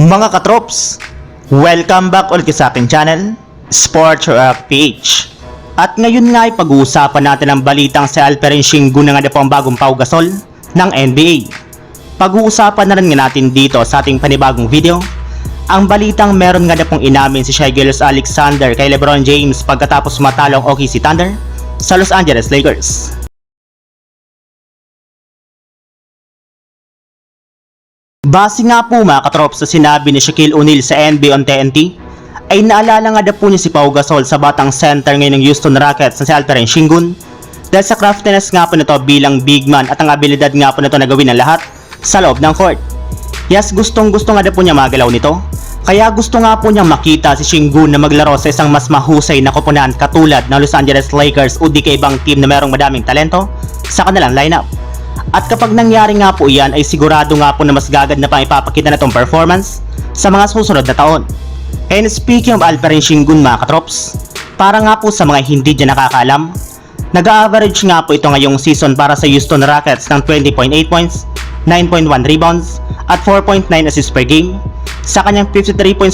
Mga katrops, welcome back ulit sa aking channel, Sports Rock PH. At ngayon nga ay pag-uusapan natin ang balitang si Alperen Shingun na nga po ang bagong Pau Gasol ng NBA. Pag-uusapan na rin nga natin dito sa ating panibagong video, ang balitang meron nga na pong inamin si Shai Alexander kay Lebron James pagkatapos matalo ang OKC Thunder sa Los Angeles Lakers. Base nga po mga katrops sa sinabi ni Shaquille O'Neal sa NBA on TNT, ay naalala nga daw po niya si Pau Gasol sa batang center ngayon ng Houston Rockets na si Alperen Shingun dahil sa craftiness nga po nito bilang big man at ang abilidad nga po nito na gawin ang lahat sa loob ng court. Yes, gustong gusto nga daw po niya magalaw nito. Kaya gusto nga po niyang makita si Shingun na maglaro sa isang mas mahusay na koponan katulad ng Los Angeles Lakers o di ka ibang team na merong madaming talento sa kanilang lineup. At kapag nangyari nga po iyan ay sigurado nga po na mas gagad na pang ipapakita na itong performance sa mga susunod na taon. And speaking of Alperen Shingun mga katrops, para nga po sa mga hindi dyan nakakaalam, nag-average nga po ito ngayong season para sa Houston Rockets ng 20.8 points, 9.1 rebounds, at 4.9 assists per game sa kanyang 53.7%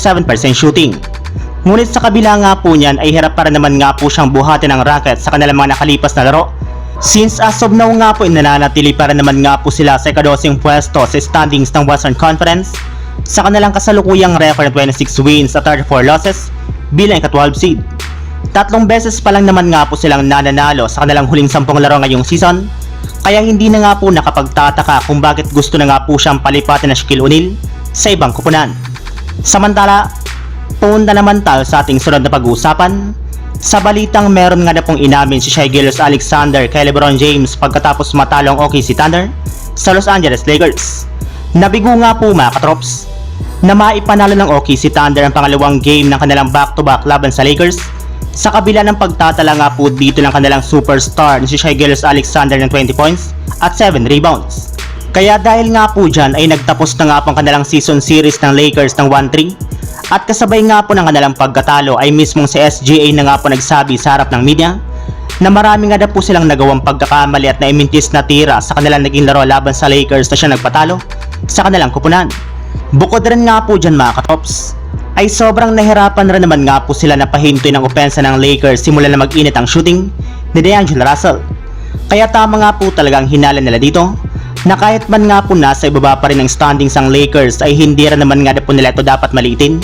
shooting. Ngunit sa kabila nga po niyan ay hirap para naman nga po siyang buhatin ng Rockets sa kanilang mga nakalipas na laro Since as of now nga po nananatili para naman nga po sila sa ikadosing pwesto sa standings ng Western Conference sa kanilang kasalukuyang record ng 26 wins at 34 losses bilang ika-12 seed. Tatlong beses pa lang naman nga po silang nananalo sa kanilang huling sampung laro ngayong season kaya hindi na nga po nakapagtataka kung bakit gusto na nga po siyang palipatin na Shaquille O'Neal sa ibang kupunan. Samantala, punta naman tayo sa ating sunod na pag-uusapan sa balitang meron nga na pong inamin si Shai Gilgeous Alexander kay Lebron James pagkatapos matalo ang OKC Thunder sa Los Angeles Lakers. Nabigo nga po mga katrops na maipanalo ng OKC Thunder ang pangalawang game ng kanilang back-to-back laban sa Lakers sa kabila ng pagtatala nga po dito ng kanilang superstar na si Shai Gilgeous Alexander ng 20 points at 7 rebounds. Kaya dahil nga po dyan ay nagtapos na nga po ang kanilang season series ng Lakers ng 1-3 at kasabay nga po ng kanilang pagkatalo ay mismong si SGA na nga po nagsabi sa harap ng media na marami nga na po silang nagawang pagkakamali at naimintis na tira sa kanilang naging laro laban sa Lakers na siya nagpatalo sa kanilang kupunan. Bukod rin nga po dyan mga katops, ay sobrang nahirapan rin naman nga po sila na pahintoy ng opensa ng Lakers simula na mag-init ang shooting ni DeAngelo Russell. Kaya tama nga po talagang hinala nila dito na kahit man nga po nasa ibaba pa rin ang standings ang Lakers ay hindi rin naman nga po nila ito dapat maliitin.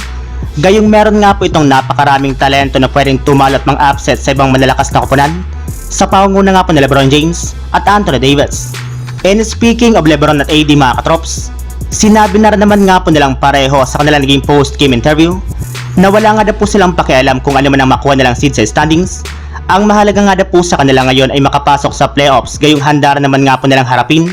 Gayong meron nga po itong napakaraming talento na pwedeng tumalo at mang-upset sa ibang malalakas na koponan sa pangunguna nga po ni Lebron James at Anthony Davis. And speaking of Lebron at AD mga katrops, sinabi na rin naman nga po nilang pareho sa kanilang naging post-game interview na wala nga na po silang pakialam kung ano man ang makuha nilang seed sa standings ang mahalaga nga na po sa kanila ngayon ay makapasok sa playoffs gayong handa naman nga po nilang harapin